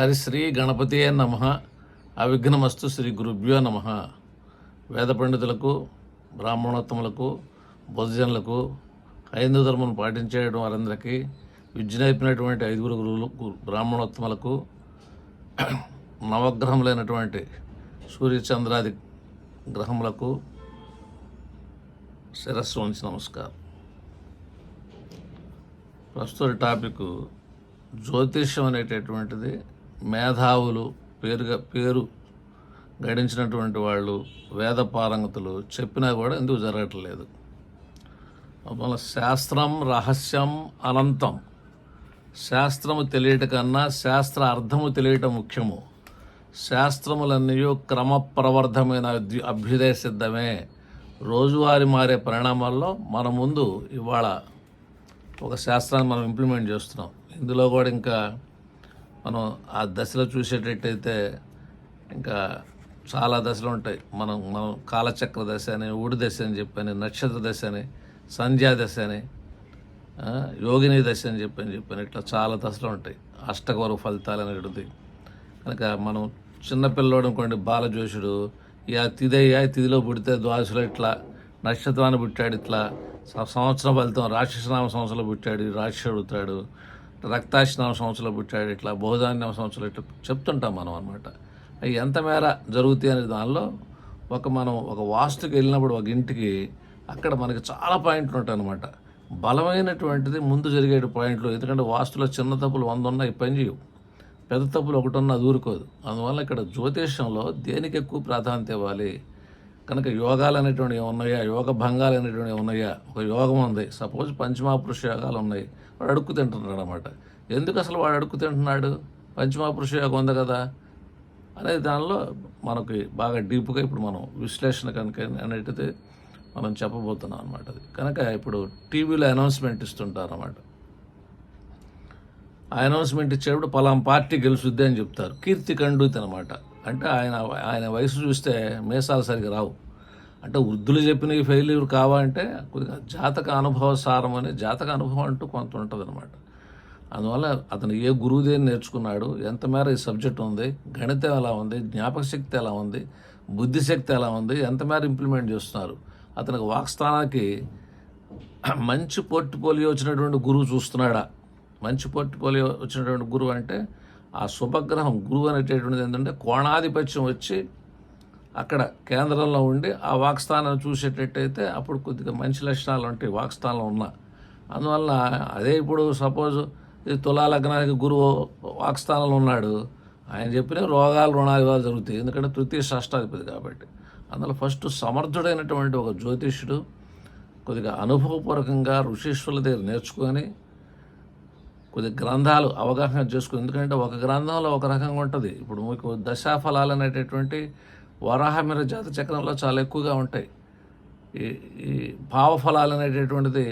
హరిశ్రీ గణపతియే నమ. అవిఘ్నమస్తు శ్రీ గురుభ్యో నమ. వేద పండితులకు బ్రాహ్మణోత్తములకు బుద్ధజనులకు హైందూ ధర్మం పాటించేయడం వారందరికీ విద్య నేర్పినటువంటి ఐదుగురు గురువులు బ్రాహ్మణోత్తములకు నవగ్రహములైనటువంటి సూర్యచంద్రాది గ్రహములకు శిరస్సు వంచి నమస్కారం. ప్రస్తుత టాపిక్ జ్యోతిష్యం అనేటటువంటిది. మేధావులు పేరుగా పేరు గడించినటువంటి వాళ్ళు వేద పారంగతులు చెప్పినా కూడా ఎందుకు జరగట్లేదు? మన శాస్త్రం రహస్యం అనంతం. శాస్త్రము తెలియట కన్నా శాస్త్ర అర్థము తెలియటం ముఖ్యము. శాస్త్రములన్నీ క్రమ ప్రవర్ధమైన అభ్యుదయ సిద్ధమే. రోజువారి మారే పరిణామాల్లో మన ముందు ఇవాళ ఒక శాస్త్రాన్ని మనం ఇంప్లిమెంట్ చేస్తున్నాం. ఇందులో కూడా ఇంకా మనం ఆ దశలో చూసేటట్టయితే ఇంకా చాలా దశలు ఉంటాయి. మనం మనం కాలచక్ర దశ అని ఊడి దశ అని చెప్పని నక్షత్ర దశ అని సంధ్యా దశ అని యోగిని దశ అని చెప్పని చెప్పని ఇట్లా చాలా దశలు ఉంటాయి. అష్టగౌరవ ఫలితాలు అనేటిది కనుక మనం చిన్నపిల్లోడు అనుకోండి బాలజోషుడు ఇక ఆ తిదయ్య తిథిలో పుడితే ద్వాసులో ఇట్లా నక్షత్రాన్ని పుట్టాడు ఇట్లా. సంవత్సరం ఫలితం రాక్షసనామ సంవత్సరంలో పుట్టాడు రాక్షసుడు అవుతాడు రక్తాశనామ సంవత్సరంలో పుట్టాడు ఇట్లా బహుధాన్యం సంవత్సరాలు ఇట్లా చెప్తుంటాం మనం అనమాట అవి ఎంత మేర జరుగుతాయి అనే దానిలో ఒక మనం ఒక వాస్తుకి వెళ్ళినప్పుడు ఒక ఇంటికి అక్కడ మనకి చాలా పాయింట్లు ఉంటాయి అనమాట బలమైనటువంటిది ముందు జరిగే పాయింట్లు ఎందుకంటే వాస్తులో చిన్న తప్పులు వంద ఉన్నాయి పని చేయవు. పెద్ద తప్పులు ఒకటి ఉన్న అది ఊరుకోదు. అందువల్ల ఇక్కడ జ్యోతిష్యంలో దేనికి ఎక్కువ ప్రాధాన్యత ఇవ్వాలి? కనుక యోగాలు అనేటువంటివి ఉన్నాయా? యోగ భంగాలు అనేటువంటివి ఉన్నాయా? ఒక యోగం ఉంది. సపోజ్ పంచమహాపురుష యోగాలు ఉన్నాయి. వాడు అడుక్కు తింటున్నాడు అనమాట ఎందుకు అసలు వాడు అడుక్కు తింటున్నాడు? పంచమహాపురుష యోగం ఉంది కదా. అనేది దానిలో మనకి బాగా డీప్గా ఇప్పుడు మనం విశ్లేషణ కనుక అనేది మనం చెప్పబోతున్నాం అనమాట అది. కనుక ఇప్పుడు టీవీలో అనౌన్స్మెంట్ ఇస్తుంటారు అనమాట ఆ అనౌన్స్మెంట్ ఇచ్చేటప్పుడు పలాం పార్టీ గెలుచుద్ది అని చెప్తారు. కీర్తి కండూతి అనమాట అంటే ఆయన ఆయన వయసు చూస్తే మేసాలు సరిగా రావు. అంటే వృద్ధులు చెప్పినవి ఫెయిల్యూర్ కావాలంటే కొద్దిగా జాతక అనుభవ సారం అనే జాతక అనుభవం అంటూ కొంత ఉంటుంది అనమాట అందువల్ల అతను ఏ గురువు దేని నేర్చుకున్నాడు ఎంత మేర ఈ సబ్జెక్ట్ ఉంది గణితం ఎలా ఉంది జ్ఞాపక శక్తి ఎలా ఉంది బుద్ధిశక్తి ఎలా ఉంది ఎంత మేర ఇంప్లిమెంట్ చేస్తున్నారు. అతనికి వాక్స్థానానికి మంచి పోర్ట్ఫోలియో వచ్చినటువంటి గురువు చూస్తున్నాడా? మంచి పోర్ట్ఫోలియో వచ్చినటువంటి గురువు అంటే ఆ శుభగ్రహం గురువు అనేటటువంటిది ఏంటంటే కోణాధిపత్యం వచ్చి అక్కడ కేంద్రంలో ఉండి ఆ వాక్స్థానం చూసేటట్టయితే అప్పుడు కొద్దిగా మంచి లక్షణాలు ఉంటాయి వాక్స్థానం ఉన్న. అందువల్ల అదే ఇప్పుడు సపోజ్ ఈ తులాలగ్నానికి గురువు వాక్స్థానంలో ఉన్నాడు. ఆయన చెప్పిన రోగాలు రుణాలు ఇవాళ జరుగుతాయి. ఎందుకంటే తృతీయ షష్టాధిపతి కాబట్టి. అందులో ఫస్ట్ సమర్థుడైనటువంటి ఒక జ్యోతిష్యుడు కొద్దిగా అనుభవపూర్వకంగా ఋషీశ్వరుల దగ్గర నేర్చుకొని కొద్ది గ్రంథాలు అవగాహన చేసుకుని ఎందుకంటే ఒక గ్రంథంలో ఒక రకంగా ఉంటుంది. ఇప్పుడు మీకు దశాఫలాలు అనేటటువంటి వరాహమిర జాత చక్రంలో చాలా ఎక్కువగా ఉంటాయి. ఈ ఈ భావఫలాలు అనేటటువంటిది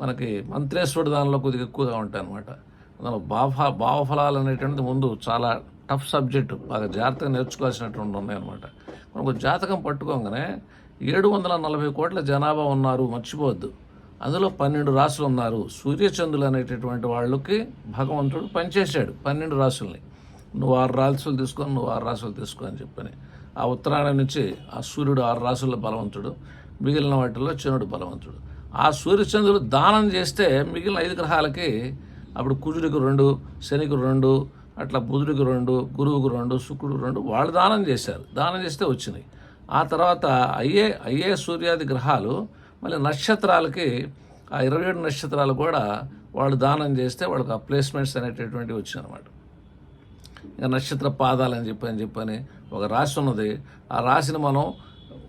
మనకి మంత్రేశ్వరుడు దానిలో కొద్దిగా ఎక్కువగా ఉంటాయి అనమాట అందులో భావ భావఫలాలు అనేటువంటిది ముందు చాలా టఫ్ సబ్జెక్టు బాగా జాగ్రత్తగా నేర్చుకోవాల్సినటువంటి ఉన్నాయన్నమాట. మనం ఒక జాతకం పట్టుకోగానే ఏడు వందల నలభై కోట్ల జనాభా ఉన్నారు మర్చిపోవద్దు. అందులో పన్నెండు రాసులు ఉన్నారు. సూర్యచంద్రులు అనేటటువంటి వాళ్ళకి భగవంతుడు పనిచేశాడు పన్నెండు రాసుల్ని నువ్వు ఆరు రాసులు తీసుకొని నువ్వు ఆరు రాసులు తీసుకో అని చెప్పని. ఆ ఉత్తరాయణం నుంచి ఆ సూర్యుడు ఆరు రాసుల బలవంతుడు మిగిలిన వాటిల్లో చనుడు బలవంతుడు. ఆ సూర్యచంద్రుడు దానం చేస్తే మిగిలిన ఐదు గ్రహాలకి అప్పుడు కుజుడికి రెండు శనికి రెండు అట్లా బుధుడికి రెండు గురువుకు రెండు శుక్రుడు రెండు వాళ్ళు దానం చేశారు. దానం చేస్తే వచ్చినాయి. ఆ తర్వాత అయ్యే అయ్యే సూర్యాది గ్రహాలు మళ్ళీ నక్షత్రాలకి ఆ ఇరవై ఏడు నక్షత్రాలు కూడా వాళ్ళు దానం చేస్తే వాళ్ళకి ఆ ప్లేస్మెంట్స్ అనేటటువంటివి వచ్చాయి అనమాట ఇంకా నక్షత్ర పాదాలు అని చెప్పని చెప్పని ఒక రాశి ఉన్నది. ఆ రాశిని మనం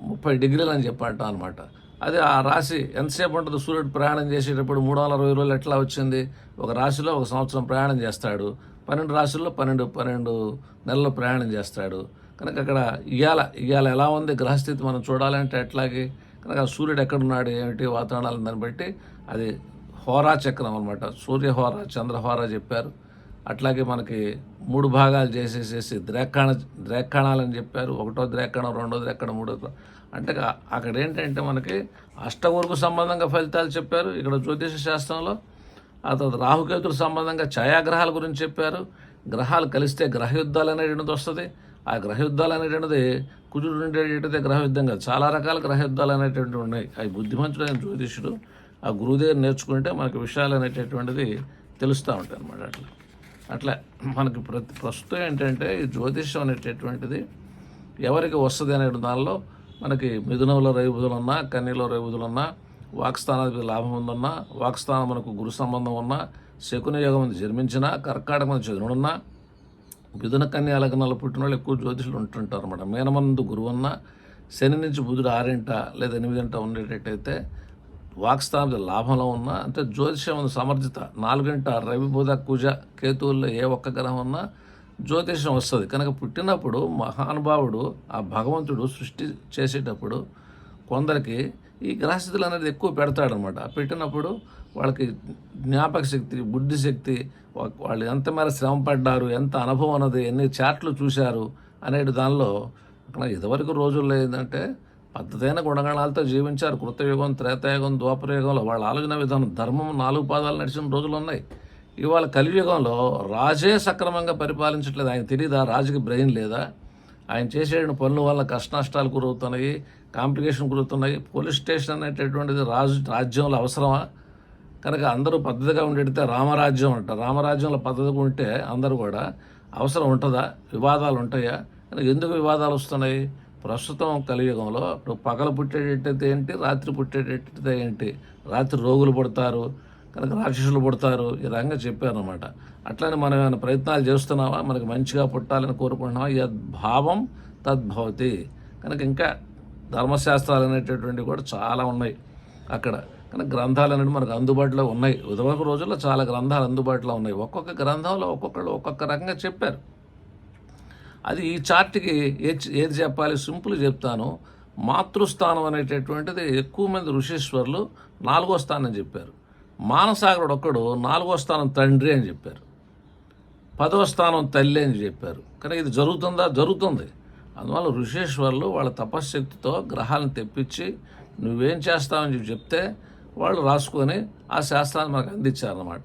ముప్పై డిగ్రీలు అని చెప్పంటాం అనమాట అదే ఆ రాశి ఎంతసేపు ఉంటుంది? సూర్యుడు ప్రయాణం చేసేటప్పుడు మూడు వందల అరవై రోజులు ఎట్లా వచ్చింది? ఒక రాశిలో ఒక సంవత్సరం ప్రయాణం చేస్తాడు. పన్నెండు రాశుల్లో పన్నెండు పన్నెండు నెలలు ప్రయాణం చేస్తాడు. కనుక అక్కడ ఇవాళ ఇవాళ ఎలా ఉంది? గ్రహస్థితి మనం చూడాలంటే ఎట్లాగే? కనుక ఆ సూర్యుడు ఎక్కడున్నాడు? ఏమిటి? వాతావరణాలను దాన్ని బట్టి అది హోరా చక్రం అనమాట సూర్యహోర చంద్రహోర చెప్పారు. అట్లాగే మనకి మూడు భాగాలు చేసేసేసి ద్రేక్షాణ ద్రేక్షాణాలని చెప్పారు. ఒకటో ద్రేక్షణం రెండో ద్రేక్షణం మూడో అంటే అక్కడ ఏంటంటే మనకి అష్టగురుకు సంబంధంగా ఫలితాలు చెప్పారు. ఇక్కడ జ్యోతిష శాస్త్రంలో ఆ తర్వాత రాహుకేతుల సంబంధంగా ఛాయాగ్రహాల గురించి చెప్పారు. గ్రహాలు కలిస్తే గ్రహయుద్ధాలు అనేటువంటిది వస్తుంది. ఆ గ్రహయుద్ధాలు అనేటువంటిది కుజుడు ఉండేటైతే గ్రహయుద్ధం కాదు చాలా రకాల గ్రహయుద్ధాలు అనేటువంటివి ఉన్నాయి. అవి బుద్ధిమంతుడైన జ్యోతిష్యుడు ఆ గురువు దగ్గర నేర్చుకుంటే మనకి విషయాలు అనేటటువంటిది తెలుస్తూ ఉంటాయి అన్నమాట అట్లా. అట్లా మనకి ప్రతి ప్రస్తుతం ఏంటంటే ఈ జ్యోతిష్యం అనేటటువంటిది ఎవరికి వస్తుంది అనే దానిలో మనకి మిథునంలో రైబుధులు ఉన్నా కన్యలో రైబుధులు ఉన్నా వాక్స్థానానికి లాభం ఉందన్నా వాక్స్థానం మనకు గురు సంబంధం ఉన్నా శకుని యోగం జన్మించినా కర్కాటక మంది చదువునున్నా మిథున కన్యా లగ్నాలు పుట్టిన వాళ్ళు ఎక్కువ జ్యోతిషులు ఉంటుంటారు అనమాట మీనమందు గురువున్నా శని నుంచి బుధుడు ఆరింట లేదా ఎనిమిదింట ఉండేటట్టయితే వాక్స్థానం లాభంలో ఉన్నా అంటే జ్యోతిషం సమర్థిత. నాలుగింట రవి బుధ కుజ కేతువుల్లో ఏ ఒక్క గ్రహం ఉన్నా జ్యోతిషం వస్తుంది. కనుక పుట్టినప్పుడు మహానుభావుడు ఆ భగవంతుడు సృష్టి చేసేటప్పుడు కొందరికి ఈ గ్రహస్థితులు అనేది ఎక్కువ పెడతాడనమాట పెట్టినప్పుడు వాళ్ళకి జ్ఞాపక శక్తి బుద్ధి శక్తి వాళ్ళు ఎంత మేర శ్రమ పడ్డారు ఎంత అనుభవం అన్నది ఎన్ని చాట్లు చూశారు అనే దానిలో ఇదివరకు రోజుల్లో ఏంటంటే పద్ధతైన గుణగణాలతో జీవించారు. కృతయుగం త్రేతాయుగం ద్వాపరయుగంలో వాళ్ళ ఆలోచన విధానం ధర్మం నాలుగు పాదాలు నడిచిన రోజులు ఉన్నాయి. ఇవాళ కలియుగంలో రాజే సక్రమంగా పరిపాలించట్లేదు. ఆయన తెలియదా రాజుకి బ్రెయిన్ లేదా? ఆయన చేసే పనుల వల్ల కష్టనష్టాలు గురవుతున్నాయి కాంప్లికేషన్ గురవుతున్నాయి పోలీస్ స్టేషన్ అనేటటువంటిది రాజు రాజ్యంలో అవసరమా? కనుక అందరూ పద్ధతిగా ఉండేటితే రామరాజ్యం అంట. రామరాజ్యంలో పద్ధతిగా ఉంటే అందరూ కూడా అవసరం ఉంటుందా? వివాదాలు ఉంటాయా? కనుక ఎందుకు వివాదాలు వస్తున్నాయి? ప్రస్తుతం కలియుగంలో ఇప్పుడు పగలు పుట్టేటట్టయితే ఏంటి? రాత్రి పుట్టేటట్టయితే ఏంటి? రాత్రి రోగులు పుడతారు కనుక రాక్షసులు పుడతారు ఈ రంగం చెప్పారనమాట అట్లనే మనం ఏమైనా ప్రయత్నాలు చేస్తున్నామా మనకి మంచిగా పుట్టాలని కోరుకుంటున్నామా యద్భావం తద్భవతి కనుక ఇంకా ధర్మశాస్త్రాలు అనేటటువంటివి కూడా చాలా ఉన్నాయి అక్కడ. కానీ గ్రంథాలు అనేవి మనకు అందుబాటులో ఉన్నాయి. ఉదవక రోజుల్లో చాలా గ్రంథాలు అందుబాటులో ఉన్నాయి. ఒక్కొక్క గ్రంథంలో ఒక్కొక్కళ్ళు ఒక్కొక్క రకంగా చెప్పారు. అది ఈ చార్ట్కి ఏది ఏది చెప్పాలి? సింపుల్ చెప్తాను. మాతృస్థానం అనేటటువంటిది ఎక్కువ మంది ఋషీశ్వరులు నాలుగో స్థానం చెప్పారు. మానసాగరుడు ఒక్కడు నాలుగో స్థానం తండ్రి అని చెప్పారు. పదవ స్థానం తల్లి అని చెప్పారు. కానీ ఇది జరుగుతుందా? జరుగుతుంది. అందువల్ల ఋషేశ్వర్లు వాళ్ళ తపశ్శక్తితో గ్రహాలను తెప్పించి నువ్వేం చేస్తావని చెప్తే వాళ్ళు రాసుకొని ఆ శాస్త్రాన్ని మనకు అందించారన్నమాట.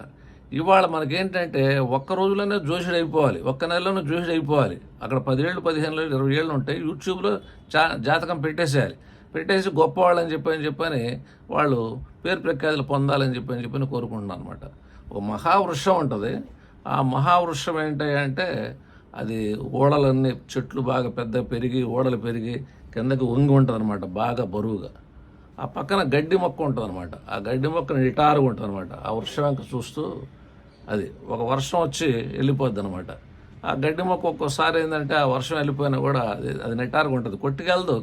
ఇవాళ మనకేంటంటే ఒక్క రోజులోనే జోషుడు అయిపోవాలి. ఒక్క నెలలోనే జోషుడు అయిపోవాలి. అక్కడ పదిహేళ్ళు పదిహేను ఇరవై ఏళ్ళు ఉంటాయి యూట్యూబ్లో జా జాతకం పెట్టేసేయాలి. పెట్టేసి గొప్పవాళ్ళని చెప్పని చెప్పని వాళ్ళు పేరు ప్రఖ్యాతులు పొందాలని చెప్పని చెప్పని కోరుకుంటున్నాను అనమాట ఒక మహావృక్షం ఉంటుంది. ఆ మహావృక్షం ఏంటి అంటే అది ఓడలన్నీ చెట్లు బాగా పెద్ద పెరిగి ఓడలు పెరిగి కిందకి వంగి ఉంటుంది అనమాట బాగా బరువుగా. ఆ పక్కన గడ్డి మొక్క ఉంటుంది అనమాట ఆ గడ్డి మొక్కను నిటారుగా ఉంటుంది అనమాట ఆ వృక్షం వెంక చూస్తూ అది. ఒక వర్షం వచ్చి వెళ్ళిపోద్ది అనమాట ఆ గడ్డి మొక్క ఒక్కోసారి ఏంటంటే ఆ వర్షం వెళ్ళిపోయినా కూడా అది అది నిటారుగా ఉంటుంది. కొట్టుకెళ్దు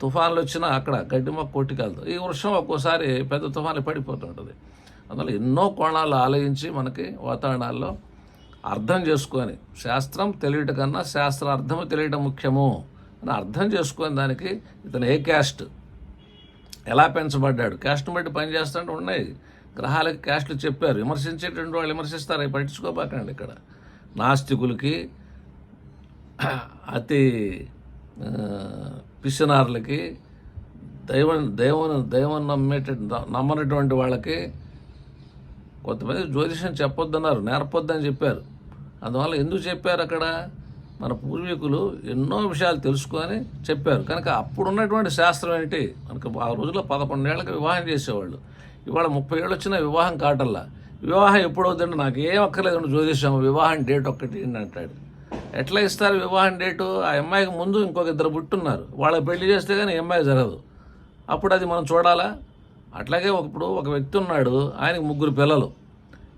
తుఫాన్లు వచ్చినా అక్కడ గడ్డి మొక్క కొట్టుకెళ్దు. ఈ వర్షం ఒక్కోసారి పెద్ద తుఫాన్లు పడిపోతుంటుంది అందువల్ల ఎన్నో కోణాలు ఆలోచించి మనకి వాతావరణాల్లో అర్థం చేసుకొని శాస్త్రం తెలియట కన్నా శాస్త్రార్థము తెలియటం ముఖ్యము అని అర్థం చేసుకొని దానికి ఇతను ఏ క్యాస్ట్ ఎలా పెంచబడ్డాడు. క్యాస్ట్ని బట్టి పనిచేస్తుంటే ఉన్నాయి. గ్రహాలకి క్యాస్ట్లు చెప్పారు. విమర్శించేటువంటి వాళ్ళు విమర్శిస్తారు. అవి పట్టించుకోబాకండి ఇక్కడ. నాస్తికులకి అతి ఆ, పిసినారులకి దైవం దైవం దైవం నమ్మేట నమ్మనటువంటి వాళ్ళకి కొంతమంది జ్యోతిషం చెప్పొద్దన్నారు. నేర్పొద్దని చెప్పారు. అందువల్ల ఎందుకు చెప్పారు అక్కడ? మన పూర్వీకులు ఎన్నో విషయాలు తెలుసుకొని చెప్పారు. కనుక అప్పుడు ఉన్నటువంటి శాస్త్రం ఏంటి? మనకు ఆ రోజుల్లో పదకొండేళ్ళకి వివాహం చేసేవాళ్ళు. ఇవాళ ముప్పై ఏళ్ళు వచ్చినా వివాహం కాటల్లా. వివాహం ఎప్పుడు అవుతుందంటే నాకు ఏం అక్కర్లేదు జ్యోతిష్యం వివాహం డేట్ ఒక్కటి అంటాడు. ఎట్లా ఇస్తారు వివాహం డేటు? ఆ అమ్మాయికి ముందు ఇంకొక ఇద్దరు పుట్టున్నారు. వాళ్ళ పెళ్ళి చేస్తే కానీ ఈ అమ్మాయి జరగదు. అప్పుడు అది మనం చూడాలా? అట్లాగే ఇప్పుడు ఒక వ్యక్తి ఉన్నాడు ఆయనకి ముగ్గురు పిల్లలు.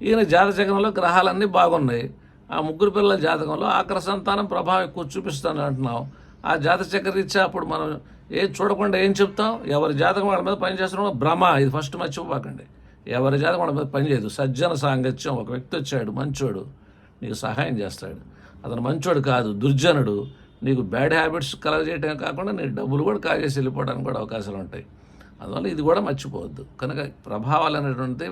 ఈయన జాతచక్రంలో గ్రహాలన్నీ బాగున్నాయి. ఆ ముగ్గురు పిల్లల జాతకంలో ఆకర సంతానం ప్రభావం ఎక్కువ చూపిస్తాను అంటున్నాం. ఆ జాతచక్ర ఇచ్చే అప్పుడు మనం ఏం చూడకుండా ఏం చెప్తాం? ఎవరి జాతకం వాళ్ళ మీద పని పనిచేస్తున్నాం భ్రమ. ఇది ఫస్ట్ మర్చిపోకండి ఎవరి జాతకం వాళ్ళ మీద పనిచేయదు సజ్జన సాంగత్యం ఒక వ్యక్తి వచ్చాడు మంచోడు నీకు సహాయం చేస్తాడు. అతను మంచోడు కాదు దుర్జనుడు. నీకు బ్యాడ్ హ్యాబిట్స్ కలగజేయటమే కాకుండా నీ డబ్బులు కూడా కాజేసి వెళ్ళిపోవడానికి కూడా అవకాశాలు ఉంటాయి. అందువల్ల ఇది కూడా మర్చిపోవద్దు. కనుక ప్రభావాలు అనేటువంటిది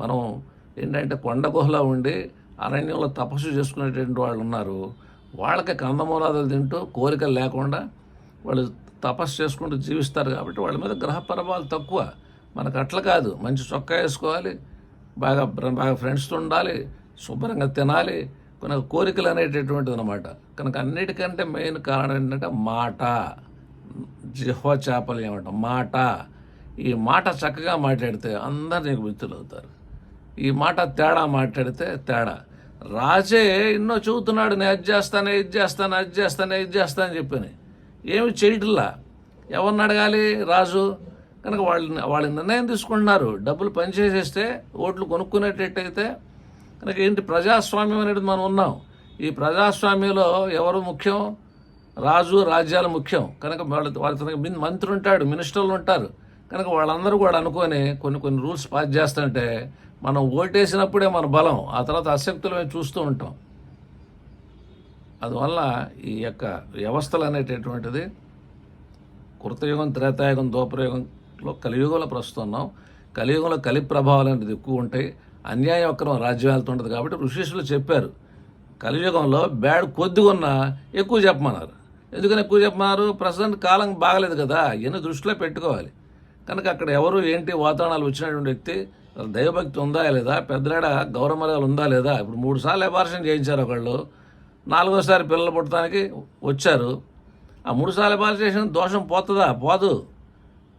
మనం ఏంటంటే కొండ గుహలో ఉండి అరణ్యంలో తపస్సు చేసుకునేటువంటి వాళ్ళు ఉన్నారు. వాళ్ళకి కందమూలాదులు తింటూ కోరికలు లేకుండా వాళ్ళు తపస్సు చేసుకుంటూ జీవిస్తారు కాబట్టి వాళ్ళ మీద గ్రహ ప్రభావాలు తక్కువ. మనకు అట్లా కాదు. మంచి చొక్కా వేసుకోవాలి బాగా బాగా ఫ్రెండ్స్తో ఉండాలి శుభ్రంగా తినాలి కొన్ని కోరికలు అనేటటువంటిది అనమాట కనుక అన్నిటికంటే మెయిన్ కారణం ఏంటంటే మాట. జిహ్వ చేపలు ఏమంట మాట. ఈ మాట చక్కగా మాట్లాడితే అందరు నీకు మిత్రులు అవుతారు. ఈ మాట తేడా మాట్లాడితే తేడా. రాజే ఎన్నో చెబుతున్నాడు నేను అది చేస్తాను ఇది చేస్తాను అది చేస్తాను ఇది చేస్తాను అని ఏమి చేయటంలా? ఎవరిని అడగాలి? రాజు. కనుక వాళ్ళని వాళ్ళ నిర్ణయం తీసుకుంటున్నారు. డబ్బులు పనిచేసేస్తే ఓట్లు కొనుక్కునేటట్టయితే కనుక ఏంటి ప్రజాస్వామ్యం అనేది మనం ఉన్నాం. ఈ ప్రజాస్వామ్యంలో ఎవరు ముఖ్యం? రాజు రాజ్యాలు ముఖ్యం. కనుక వాళ్ళ వాళ్ళ మంత్రి ఉంటాడు మినిస్టర్లు ఉంటారు. కనుక వాళ్ళందరూ కూడా అనుకొని కొన్ని కొన్ని రూల్స్ పాస్ చేస్తుంటే మనం ఓటేసినప్పుడే మన బలం ఆ తర్వాత అశక్తులు మేము చూస్తూ ఉంటాం. అందువల్ల ఈ యొక్క వ్యవస్థలు అనేటటువంటిది కృతయుగం త్రేతాయుగం దోపరయుగంలో కలియుగంలో ప్రస్తుతం ఉన్నాం కలియుగంలో కలి ప్రభావాలు అనేది ఎక్కువ ఉంటాయి. అన్యాయం అక్రమం రాజ్యం వెళ్తుంటుంది కాబట్టి ఋషిష్యులు చెప్పారు కలియుగంలో బ్యాడ్ కొద్దిగా ఉన్నా ఎక్కువ చెప్పమన్నారు. ఎందుకని ఎక్కువ చెప్పమన్నారు? ప్రజెంట్ కాలం బాగలేదు కదా ఇవన్నీ దృష్టిలో పెట్టుకోవాలి. కనుక అక్కడ ఎవరు ఏంటి వాతావరణాలు వచ్చినటువంటి వ్యక్తి దైవభక్తి ఉందా లేదా పెద్దలాడ గౌరవమర్యాదలు ఉందా లేదా? ఇప్పుడు మూడు సార్లు అబార్షన్ చేయించారు ఒకళ్ళు. నాలుగోసారి పిల్లలు పుట్టడానికి వచ్చారు. ఆ మూడుసార్లు సార్లు దోషం పోతుందా? పోదు.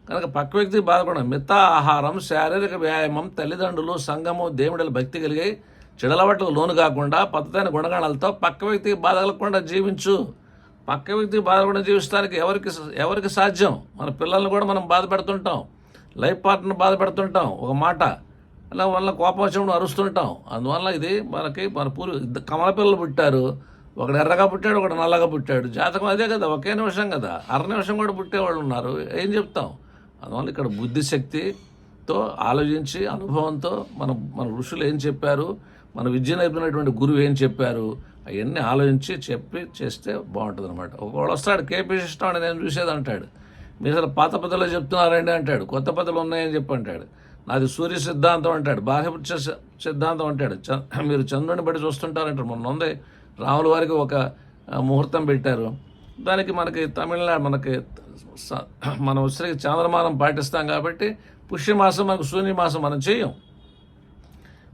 కనుక పక్క వ్యక్తి బాధపడడం. మిత ఆహారం శారీరక వ్యాయామం తల్లిదండ్రులు సంఘము దేవుడిల భక్తి కలిగి చెడలవాట్లకు లోను కాకుండా పద్ధతైన గుణగణాలతో పక్క వ్యక్తికి బాధ కలగకుండా జీవించు. పక్క వ్యక్తికి బాధపడిన జీవిస్తానికి ఎవరికి ఎవరికి సాధ్యం? మన పిల్లల్ని కూడా మనం బాధ పెడుతుంటాం లైఫ్ పార్ట్నర్ బాధ పెడుతుంటాం ఒక మాట. అలా వల్ల కోపం వచ్చినప్పుడు అరుస్తుంటాం. అందువల్ల ఇది మనకి మన పూర్వ ఇద్దరు కమల పిల్లలు పుట్టారు. ఒకడు ఎర్రగా పుట్టాడు ఒకడు నల్లగా పుట్టాడు. జాతకం అదే కదా ఒకే నిమిషం కదా. అర నిమిషం కూడా పుట్టేవాళ్ళు ఉన్నారు. ఏం చెప్తాం? అందువల్ల ఇక్కడ బుద్ధిశక్తితో ఆలోచించి అనుభవంతో మన మన ఋషులు ఏం చెప్పారు? మన విద్య నేర్పినటువంటి గురువు ఏం చెప్పారు? అవన్నీ ఆలోచించి చెప్పి చేస్తే బాగుంటుంది అనమాట ఒకవాడు వస్తాడు కేపీ సిస్టమ్ అని నేను చూసేది అంటాడు. మీరు అసలు పాత పద్ధతిలో చెప్తున్నారండి అంటాడు. కొత్త పద్ధతులు ఉన్నాయని చెప్పి అంటాడు. నాది సూర్య సిద్ధాంతం అంటాడు. బాహ్యపుచ్చ సిద్ధాంతం అంటాడు. చ- మీరు చంద్రుని బట్టి చూస్తుంటారంటారు మొన్న ఉంది. రాముల వారికి ఒక ముహూర్తం పెట్టారు. దానికి మనకి తమిళనాడు మనకి మనం వచ్చేసరికి చాంద్రమానం పాటిస్తాం కాబట్టి పుష్యమాసం మనకు శూన్యమాసం మనం చేయం.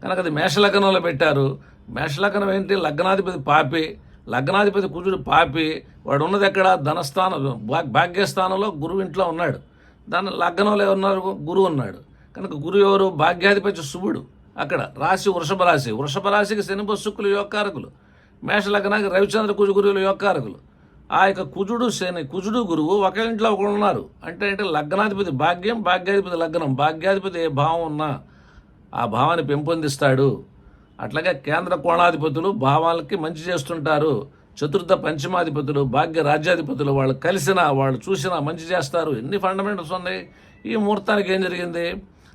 కనుక అది మేషలగ్నంలో పెట్టారు. మేషలగ్నం ఏంటి? లగ్నాధిపతి పాపి లగ్నాధిపతి కుజుడు పాపి వాడు ఉన్నది ఎక్కడ? ధనస్థానం భాగ్యస్థానంలో గురువు ఇంట్లో ఉన్నాడు. దాని లగ్నంలో ఉన్నారు గురువు ఉన్నాడు. కనుక గురువు ఎవరు? భాగ్యాధిపతి శుభుడు. అక్కడ రాశి వృషభ రాశి. వృషభ రాశికి శని శుక్లు యోగకారకులు మేష లగ్నానికి రవిచంద్ర కుజు గురువులు యోగకారకులు. ఆ యొక్క కుజుడు శని కుజుడు గురువు ఒకే ఇంట్లో ఒకరు ఉన్నారు. అంటే అంటే లగ్నాధిపతి భాగ్యం భాగ్యాధిపతి లగ్నం. భాగ్యాధిపతి ఏ భావం ఉన్నా ఆ భావాన్ని పెంపొందిస్తాడు. అట్లాగే కేంద్ర కోణాధిపతులు భావాలకి మంచి చేస్తుంటారు. చతుర్థ పంచమాధిపతులు భాగ్య రాజ్యాధిపతులు వాళ్ళు కలిసినా వాళ్ళు చూసినా మంచి చేస్తారు. ఎన్ని ఫండమెంటల్స్ ఉన్నాయి? ఈ ముహూర్తానికి ఏం జరిగింది?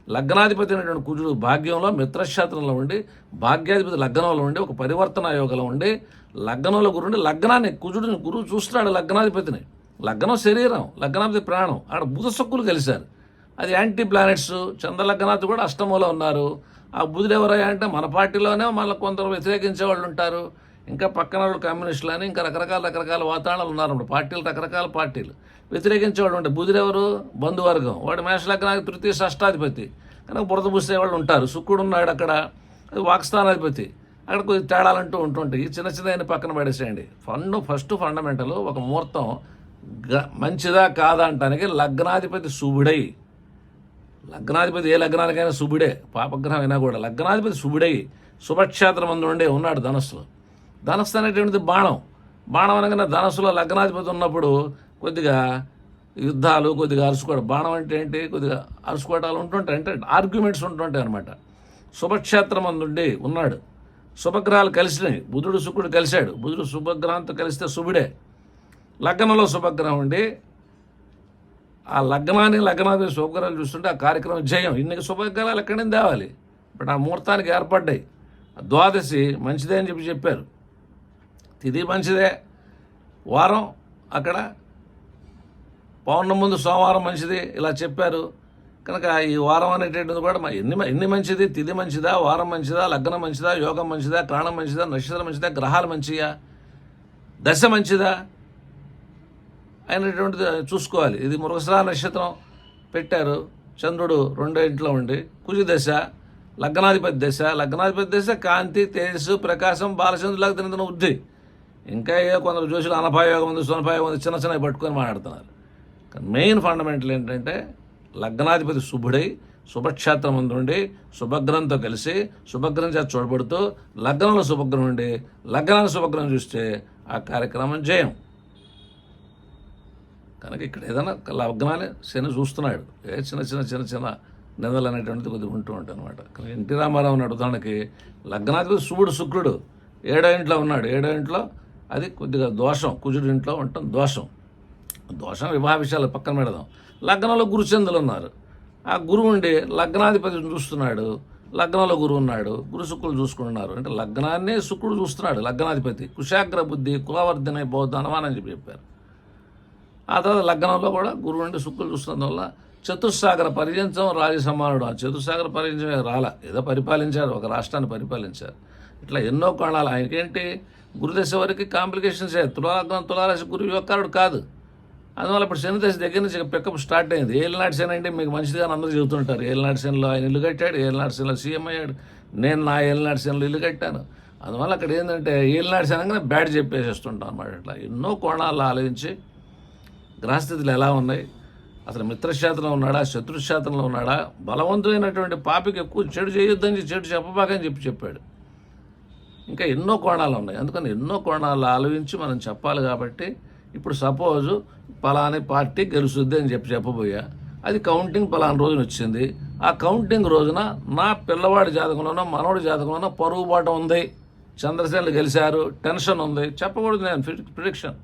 లగ్నాధిపతి అయినటువంటి కుజుడు భాగ్యంలో మిత్రక్షేత్రంలో ఉండి భాగ్యాధిపతి లగ్నంలో ఉండి ఒక పరివర్తన యోగంలో ఉండి లగ్నంలో గురుండి లగ్నాన్ని కుజుడిని గురువు చూస్తున్నాడు లగ్నాధిపతిని. లగ్నం శరీరం లగ్నాధిపతి ప్రాణం. ఆడ బుధ సొక్కులు కలిశారు అది యాంటీ ప్లానెట్స్ చంద్రలగ్నాథ్ కూడా అష్టమంలో ఉన్నారు. ఆ బుధుడు ఎవరయ్యా అంటే మన పార్టీలోనే మళ్ళీ కొందరు వ్యతిరేకించే వాళ్ళు ఉంటారు. ఇంకా పక్కన వాళ్ళు కమ్యూనిస్టులు అని ఇంకా రకరకాల రకరకాల వాతావరణాలు ఉన్నారు. పార్టీలు రకరకాల పార్టీలు. వ్యతిరేకించేవాడు ఉంటారు బుధుడెవరు? బంధువర్గం. వాడు మేషలగ్నానికి తృతీయ షష్టాధిపతి. కనుక బురద పూసే వాళ్ళు ఉంటారు. శుక్రుడు ఉన్నాడు అక్కడ. అది వాక్స్థానాధిపతి. అక్కడ కొద్ది తేడాలంటూ ఉంటుంటాయి. చిన్న చిన్న పక్కన పడేసేయండి. ఫండ్ ఫస్ట్ ఫండమెంటల్ ఒక ముహూర్తం గ- మంచిదా కాదా అంటానికి లగ్నాధిపతి శుభుడై. లగ్నాధిపతి ఏ లగ్నానికైనా శుభుడే. పాపగ్రహం అయినా కూడా. లగ్నాధిపతి శుభుడై. శుభక్షేత్రం అందు ఉండే ఉన్నాడు ధనస్సులో ధనస్సు అనేటువంటిది బాణం. బాణం అనగానే ధనస్సులో లగ్నాధిపతి ఉన్నప్పుడు కొద్దిగా యుద్ధాలు కొద్దిగా అరుచుకోవడం బాణం అంటే ఏంటి? కొద్దిగా అరుచుకోవటాలు ఉంటుంటాయి అంటే ఆర్గ్యుమెంట్స్ ఉంటుంటాయి అనమాట శుభక్షేత్రం అందుండి ఉన్నాడు. శుభగ్రహాలు కలిసినాయి. బుధుడు శుక్రుడు కలిశాడు. బుధుడు శుభగ్రహంతో కలిస్తే శుభుడే. లగ్నంలో శుభగ్రహం ఉండి ఆ లగ్నాన్ని లగ్నాన్ని శుభగ్రహాలు చూస్తుంటే ఆ కార్యక్రమం జయం. ఇన్ని శుభగ్రహాలు ఎక్కడి నుంచి తేవాలి? బట్ ఆ ముహూర్తానికి ఏర్పడ్డాయి. ద్వాదశి మంచిదే అని చెప్పి చెప్పారు. తిది మంచిదే. వారం అక్కడ పౌర్ణం ముందు సోమవారం మంచిది ఇలా చెప్పారు. కనుక ఈ వారం అనేటటువంటిది కూడా ఎన్ని ఎన్ని మంచిది? తిది మంచిదా? వారం మంచిదా? లగ్నం మంచిదా? యోగం మంచిదా? ప్రాణం మంచిదా? నక్షత్రం మంచిదా? గ్రహాలు మంచియా? దశ మంచిదా? అయినటువంటిది చూసుకోవాలి. ఇది మృగశ్రా నక్షత్రం పెట్టారు. చంద్రుడు రెండో ఇంట్లో ఉండి. కుజి దశ లగ్నాధిపతి దశ. లగ్నాధిపతి దశ కాంతి తేజస్సు ప్రకాశం బాలచంద్రులకు తిన వృద్ధి ఇంకా ఏ కొందరు జోషులు అనపాయోగం ఉంది సునపాయోగం ఉంది చిన్న చిన్నవి పట్టుకొని మాట్లాడుతున్నారు. మెయిన్ ఫండమెంటల్ ఏంటంటే లగ్నాధిపతి శుభుడై శుభక్షేత్రం ఉండి శుభగ్రహంతో కలిసి శుభగ్రహం చేత చూడబడుతూ లగ్నంలో శుభగ్రహం ఉండి లగ్నాన్ని శుభగ్రహం చూస్తే ఆ కార్యక్రమం జయం. కనుక ఇక్కడ ఏదైనా లగ్నాన్ని శని చూస్తున్నాడు. ఏ చిన్న చిన్న చిన్న చిన్న నిందలు అనేటువంటిది కొద్దిగా ఉంటూ ఉంటాయి అనమాట ఎన్టీ రామారావు ఉన్నాడు ఉదాహరణకి లగ్నాధిపతి శుభుడు శుక్రుడు ఏడో ఇంట్లో ఉన్నాడు. ఏడో ఇంట్లో అది కొద్దిగా దోషం. కుజుడి ఇంట్లో ఉండటం దోషం. దోషం వివాహ విషయాలు పక్కన పెడదాం. లగ్నంలో గురుచందులు ఉన్నారు. ఆ గురువు ఉండి లగ్నాధిపతిని చూస్తున్నాడు. లగ్నంలో గురువు ఉన్నాడు. గురు శుక్రుడు చూసుకుంటున్నారు. అంటే లగ్నాన్నే శుక్రుడు చూస్తున్నాడు లగ్నాధిపతి. కుశాగ్ర బుద్ధి కులవర్ధన బౌద్ధ అనుమానం చెప్పి చెప్పారు. ఆ తర్వాత లగ్నంలో కూడా గురువు నుండి శుక్రుడు చూస్తున్నందు వల్ల చతుస్సాగర పర్యంతం రాజసమానుడు ఆ చతుస్సాగర పర్యంతమే రాల. ఏదో పరిపాలించారు ఒక రాష్ట్రాన్ని పరిపాలించారు. ఇట్లా ఎన్నో కోణాలు. ఆయనకేంటి? గురుదశ వరకు కాంప్లికేషన్స్ తులాలగ్నం తులారాశి గురువు యొక్కరుడు కాదు. అందువల్ల ఇప్పుడు శనిదశ దగ్గర నుంచి పికప్ స్టార్ట్ అయింది. ఏలినాటి సేన అంటే మీకు మంచిదిగా అందరూ చెబుతుంటారు. ఏలినాటి సేనలో ఆయన ఇల్లు కట్టాడు. ఏలినాటి సేనలో సీఎం అయ్యాడు. నేను నా ఏలినాటి సేనలో ఇల్లు కట్టాను. అందువల్ల అక్కడ ఏంటంటే ఏలినాటి శనంగానే బ్యాడ్ చెప్పేసేస్తుంటాం అనమాట ఇట్లా. ఎన్నో కోణాలు ఆలోచించి గ్రహస్థితులు ఎలా ఉన్నాయి? అసలు మిత్రక్షేత్రంలో ఉన్నాడా? శత్రుక్షేత్రంలో ఉన్నాడా? బలవంతమైనటువంటి పాపికి ఎక్కువ చెడు చేయొద్దని చెడు చెప్పబాకని చెప్పి చెప్పాడు. ఇంకా ఎన్నో కోణాలు ఉన్నాయి. అందుకని ఎన్నో కోణాలు ఆలోచించి మనం చెప్పాలి కాబట్టి ఇప్పుడు సపోజు పలాని పార్టీ గెలుస్తుంది అని చెప్పి చెప్పబోయా. అది కౌంటింగ్ పలానా రోజున వచ్చింది. ఆ కౌంటింగ్ రోజున నా పిల్లవాడి జాతకంలోనో మనవడి జాతకంలోనో పరుగుబాటు ఉంది. చంద్రసేనులు గెలిచారు. టెన్షన్ ఉంది. చెప్పకూడదు నేను ప్రిడిక్షన్.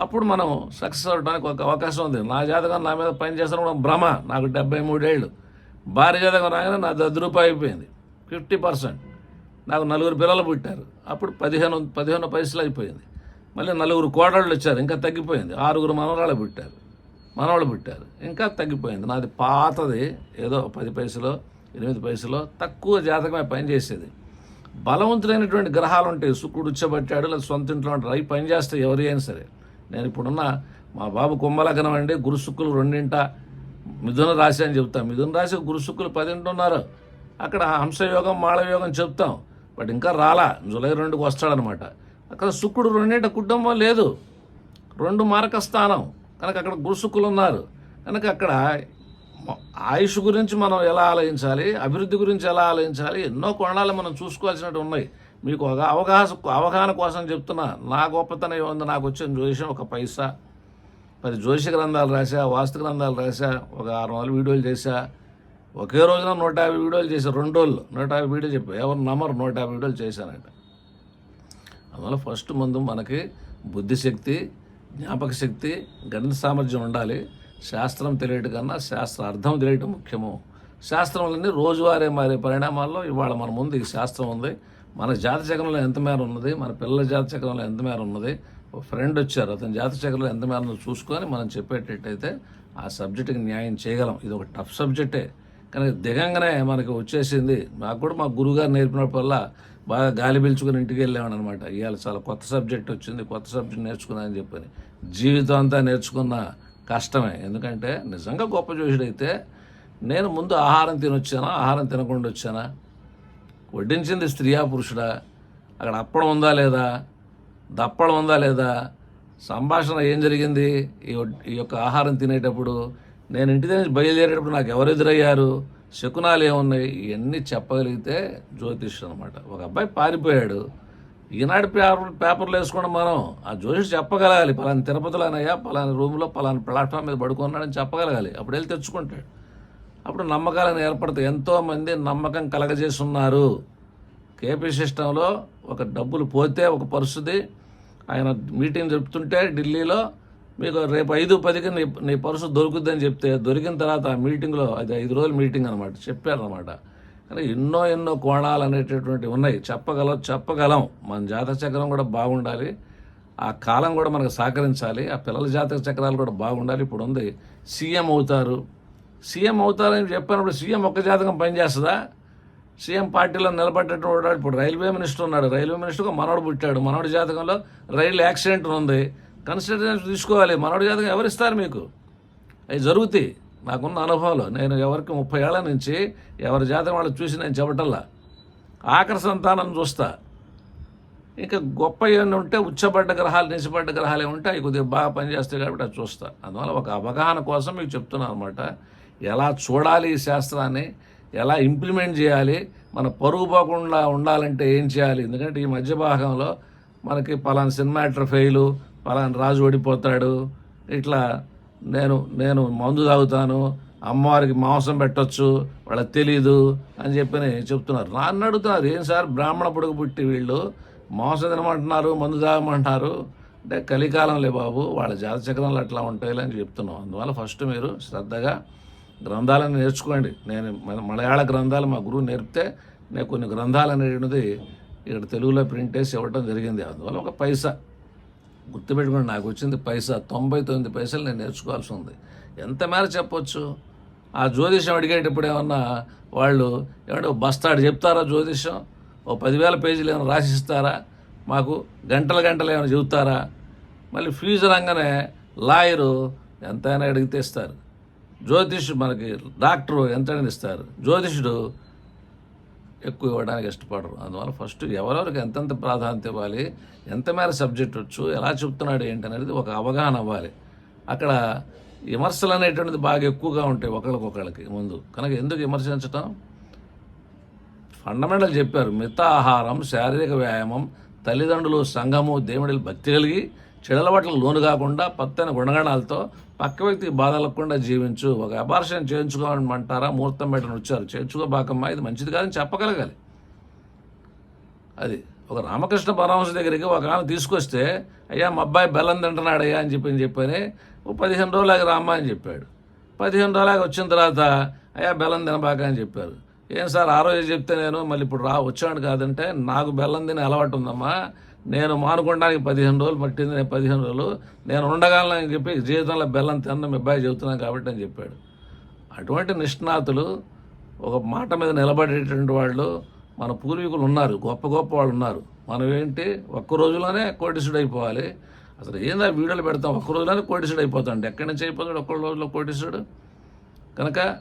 అప్పుడు మనం సక్సెస్ అవ్వడానికి ఒక అవకాశం ఉంది. నా జాతకం నా మీద పని చేస్తాను కూడా భ్రమ. నాకు డెబ్బై మూడేళ్ళు. భార్య జాతకం రాగానే నా రూపాయి అయిపోయింది. Fifty percent. నాకు నలుగురు పిల్లలు పుట్టారు. అప్పుడు పదిహేను పదిహేను పైసలు అయిపోయింది. మళ్ళీ నలుగురు కోడళ్ళు వచ్చారు ఇంకా తగ్గిపోయింది. ఆరుగురు మనవరాళ్ళు పుట్టారు మనవాళ్ళు పుట్టారు ఇంకా తగ్గిపోయింది. నాది పాతది ఏదో పది పైసలు ఎనిమిది పైసలు తక్కువ జాతకమే పనిచేసేది బలవంతులైనటువంటి గ్రహాలు ఉంటాయి శుక్రుడు ఉచ్చబట్టాడు లేదా సొంత ఇంట్లో ఉంటారు. అవి పనిచేస్తాయి ఎవరి అయినా సరే. నేను ఇప్పుడున్న మా బాబు కుంభలగ్నం అండి గురు శుక్రులు రెండింట మిథున రాశి అని చెప్తాం. మిథున రాశి గురు శుక్రులు పదింటున్నారు. అక్కడ హంసయోగం మాళయోగం చెప్తాం. బట్ ఇంకా రాలా. జూలై రెండుకు వస్తాడనమాట. అక్కడ శుక్రుడు రెండేట కుటుంబం లేదు. రెండు మార్క స్థానం. కనుక అక్కడ గురుశుక్కులు ఉన్నారు కనుక అక్కడ ఆయుష్ గురించి మనం ఎలా ఆలోచించాలి? అభివృద్ధి గురించి ఎలా ఆలోచించాలి? ఎన్నో కోణాలు మనం చూసుకోవాల్సినట్టు ఉన్నాయి. మీకు ఒక అవగాహన అవగాహన కోసం చెప్తున్నా. నా గొప్పతనం ఏముంది? నాకు వచ్చిన జ్యోతిషం ఒక పైసా. పది జ్యోతిష గ్రంథాలు రాసా వాస్తు గ్రంథాలు రాసా ఒక ఆరు వందల వీడియోలు చేశా. ఒకే రోజున నూట యాభై వీడియోలు చేశారు. రెండు రోజులు నూట యాభై వీడియో చెప్పా ఎవరు నమ్మరు నూట యాభై వీడియోలు చేశానంట అందువల్ల ఫస్ట్ ముందు మనకి బుద్ధిశక్తి జ్ఞాపక శక్తి గణిత సామర్థ్యం ఉండాలి. శాస్త్రం తెలియటం కన్నా శాస్త్ర అర్థం తెలియటం ముఖ్యము. శాస్త్రంలోని రోజువారీ మారే పరిణామాల్లో ఇవాళ మన ముందు ఈ శాస్త్రం ఉంది. మన జాతి చక్రంలో ఎంత మేర ఉన్నది? మన పిల్లల జాతి చక్రంలో ఎంత మేర ఉన్నది? ఒక ఫ్రెండ్ వచ్చారు. అతని జాతి చక్రంలో ఎంత మేర ఉన్నది చూసుకొని మనం చెప్పేటట్టయితే ఆ సబ్జెక్టుకి న్యాయం చేయగలం. ఇది ఒక టఫ్ సబ్జెక్టే కానీ దిగంగానే మనకి వచ్చేసింది. నాకు కూడా మా గురుగారు నేర్పినప్పుడల్లా బాగా గాలి పీల్చుకుని ఇంటికి వెళ్ళామని అనమాట ఇవాళ చాలా కొత్త సబ్జెక్ట్ వచ్చింది కొత్త సబ్జెక్ట్ నేర్చుకున్నా అని చెప్పని. జీవితం అంతా నేర్చుకున్న కష్టమే. ఎందుకంటే నిజంగా గొప్ప జోషుడైతే నేను ముందు ఆహారం తినొచ్చానా ఆహారం తినకుండా వచ్చానా? వడ్డించింది స్త్రీయా పురుషుడా? అక్కడ అప్పడం ఉందా లేదా? దప్పడం ఉందా లేదా? సంభాషణ ఏం జరిగింది? ఈ యొక్క ఆహారం తినేటప్పుడు నేను ఇంటి దగ్గర నుంచి బయలుదేరేటప్పుడు నాకు ఎవరు ఎదురయ్యారు? శకునాలు ఏమున్నాయి? ఇవన్నీ చెప్పగలిగితే జ్యోతిష్యం అనమాట ఒక అబ్బాయి పారిపోయాడు. ఈనాడు పేపర్ పేపర్లు వేసుకోవడం మనం. ఆ జ్యోతిష్ చెప్పగలగాలి. పలానా తిరుపతిలోనయ్యా పలానా రూమ్లో పలానా ప్లాట్ఫామ్ మీద పడుకున్నాడని చెప్పగలగాలి. అప్పుడు వెళ్ళి తెచ్చుకుంటాడు. అప్పుడు నమ్మకాలను ఏర్పడతాయి ఎంతోమంది నమ్మకం కలగజేసి ఉన్నారు కేపీ సిస్టంలో ఒక డబ్బులు పోతే ఒక పరిస్థితి. ఆయన మీటింగ్ జరుపుతుంటే ఢిల్లీలో మీకు రేపు ఐదు పదికి నీ నీ పర్సు దొరుకుద్దని చెప్తే దొరికిన తర్వాత ఆ మీటింగ్లో అది ఐదు రోజుల మీటింగ్ అనమాట చెప్పారనమాట కానీ ఎన్నో ఎన్నో కోణాలు అనేటటువంటివి ఉన్నాయి. చెప్పగలం చెప్పగలం. మన జాతక చక్రం కూడా బాగుండాలి. ఆ కాలం కూడా మనకు సహకరించాలి. ఆ పిల్లల జాతక చక్రాలు కూడా బాగుండాలి. ఇప్పుడు ఉంది సీఎం అవుతారు. సీఎం అవుతారని చెప్పినప్పుడు సీఎం ఒక్క జాతకం పనిచేస్తుందా సీఎం పార్టీలో నిలబడ్డటువంటి వాడు ఇప్పుడు రైల్వే మినిస్టర్ ఉన్నాడు. రైల్వే మినిస్టర్గా మనోడు పుట్టాడు. మనోడు జాతకంలో రైలు యాక్సిడెంట్ ఉంది. కన్సిడరేషన్ తీసుకోవాలి. మనవడి జాతకం ఎవరిస్తారు మీకు? అవి జరుగుతాయి. నాకున్న అనుభవాలు. నేను ఎవరికి ముప్పై ఏళ్ళ నుంచి ఎవరి జాతకం వాళ్ళు చూసి నేను చెప్పటల్లా ఆఖరి సంతానం చూస్తా. ఇంకా గొప్ప ఏమైనా ఉంటే ఉచ్చబడ్డ గ్రహాలు నిలిచిపడ్డ గ్రహాలు ఏమి ఉంటే అవి కొద్దిగా బాగా పనిచేస్తాయి కాబట్టి అది చూస్తా. అందువల్ల ఒక అవగాహన కోసం మీకు చెప్తున్నాను అనమాట ఎలా చూడాలి ఈ శాస్త్రాన్ని? ఎలా ఇంప్లిమెంట్ చేయాలి? మన పరుగు పోకుండా ఉండాలంటే ఏం చేయాలి? ఎందుకంటే ఈ మధ్య భాగంలో మనకి పలానా సినిమాటర్ ఫెయిలు పలానా రాజు ఓడిపోతాడు. ఇట్లా నేను నేను మందు తాగుతాను అమ్మవారికి మాంసం పెట్టొచ్చు వాళ్ళకి తెలీదు అని చెప్పని చెప్తున్నారు. నాన్న అడుగుతున్నారు ఏం సార్ బ్రాహ్మణ పొడుగు పుట్టి వీళ్ళు మాంసం తినమంటున్నారు మందు తాగమంటున్నారు? అంటే కలికాలంలే బాబు వాళ్ళ జాతచక్రాలు అట్లా ఉంటాయి అని చెప్తున్నాం. అందువల్ల ఫస్ట్ మీరు శ్రద్ధగా గ్రంథాలను నేర్చుకోండి. నేను మలయాళ గ్రంథాలు మా గురువు నేర్పితే నేను కొన్ని గ్రంథాలు అనేటువంటిది ఇక్కడ తెలుగులో ప్రింట్ చేసి ఇవ్వడం జరిగింది. అందువల్ల ఒక పైసా గుర్తుపెట్టుకుని నాకు వచ్చింది పైసా తొంభై తొమ్మిది పైసలు నేను నేర్చుకోవాల్సి ఉంది. ఎంత మేర చెప్పొచ్చు? ఆ జ్యోతిషం అడిగేటప్పుడు ఏమన్నా వాళ్ళు ఏమంటే బస్తాడు చెప్తారా జ్యోతిషం ఓ పదివేల పేజీలు ఏమైనా రాసిస్తారా? మాకు గంటల గంటలు ఏమైనా చెబుతారా? మళ్ళీ ఫీజు రంగానే లాయరు ఎంతైనా అడిగితే ఇస్తారు జ్యోతిషుడు మనకి డాక్టరు ఎంతైనా ఇస్తారు. జ్యోతిషుడు ఎక్కువ ఇవ్వడానికి ఇష్టపడరు. అందువల్ల ఫస్ట్ ఎవరెవరికి ఎంతెంత ప్రాధాన్యత ఇవ్వాలి ఎంత మేర సబ్జెక్ట్ వచ్చు ఎలా చెప్తున్నాడు ఏంటి అనేది ఒక అవగాహన అవ్వాలి. అక్కడ విమర్శలు అనేటువంటిది బాగా ఎక్కువగా ఉంటాయి ఒకరికొకళ్ళకి ముందు. కనుక ఎందుకు విమర్శించటం? ఫండమెంటల్ చెప్పారు. మితాహారం శారీరక వ్యాయామం తల్లిదండ్రులు సంఘము దేవుడి భక్తి కలిగి చెడలవాట్లకు లోను కాకుండా పత్తైన గుణగణాలతో పక్క వ్యక్తికి బాధలకుండా జీవించు. ఒక అపార్షన్ చేయించుకోమంటారా? ముహూర్తం పెట్టని వచ్చారు. చేయించుకోబాకమ్మా ఇది మంచిది కాదని చెప్పగలగాలి. అది ఒక రామకృష్ణ పరమహంస దగ్గరికి ఒక ఆమె తీసుకొస్తే అయ్యా మా అబ్బాయి బెల్లం తింటున్నాడు అయ్యా అని చెప్పి చెప్పని ఓ పదిహేను రోజులకి రామ్మా అని చెప్పాడు. పదిహేను రోజులకి వచ్చిన తర్వాత అయ్యా బెల్లం తినబాక అని చెప్పారు. ఏం సార్ ఆ రోజు చెప్తే నేను మళ్ళీ ఇప్పుడు రా వచ్చాడు కాదంటే నాకు బెల్లం తినే అలవాటు ఉందమ్మా. నేను మానుకోవడానికి పదిహేను రోజులు పట్టింది నేను పదిహేను రోజులు. నేను ఉండగలను అని చెప్పి జీవితంలో బెల్లం తిన్న మీ అబ్బాయి చెబుతున్నాను కాబట్టి అని చెప్పాడు. అటువంటి నిష్ణాతులు ఒక మాట మీద నిలబడేటువంటి వాళ్ళు మన పూర్వీకులు ఉన్నారు గొప్ప గొప్ప వాళ్ళు ఉన్నారు. మనం ఏంటి? ఒక్క రోజులోనే కోటిసుడు అయిపోవాలి. అసలు ఏందా వీడియోలు పెడతాం? ఒక్క రోజులోనే కోటిసుడు అయిపోతాడు ఎక్కడి నుంచి అయిపోతాడు ఒక్క రోజులో కోటిసుడు కనుక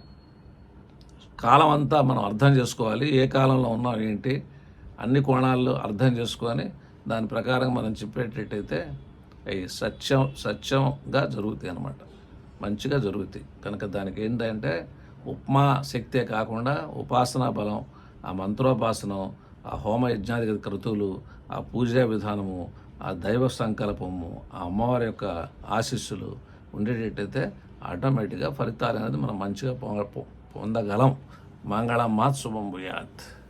కాలం అంతా మనం అర్థం చేసుకోవాలి. ఏ కాలంలో ఉన్నాం ఏంటి? అన్ని కోణాల్లో అర్థం చేసుకొని దాని ప్రకారం మనం చెప్పేటట్టయితే అవి సత్యం సత్యంగా జరుగుతాయి అన్నమాట. మంచిగా జరుగుతాయి. కనుక దానికి ఏంటంటే ఉప్మా శక్తే కాకుండా ఉపాసనా బలం ఆ మంత్రోపాసనం ఆ హోమ యజ్ఞాది క్రతువులు ఆ పూజా విధానము ఆ దైవ సంకల్పము ఆ అమ్మవారి యొక్క ఆశీస్సులు ఉండేటట్టయితే ఆటోమేటిక్గా ఫలితాలు అనేది మనం మంచిగా పొంద పొందగలం. మంగళం మాత్ శుభం భూయాత్.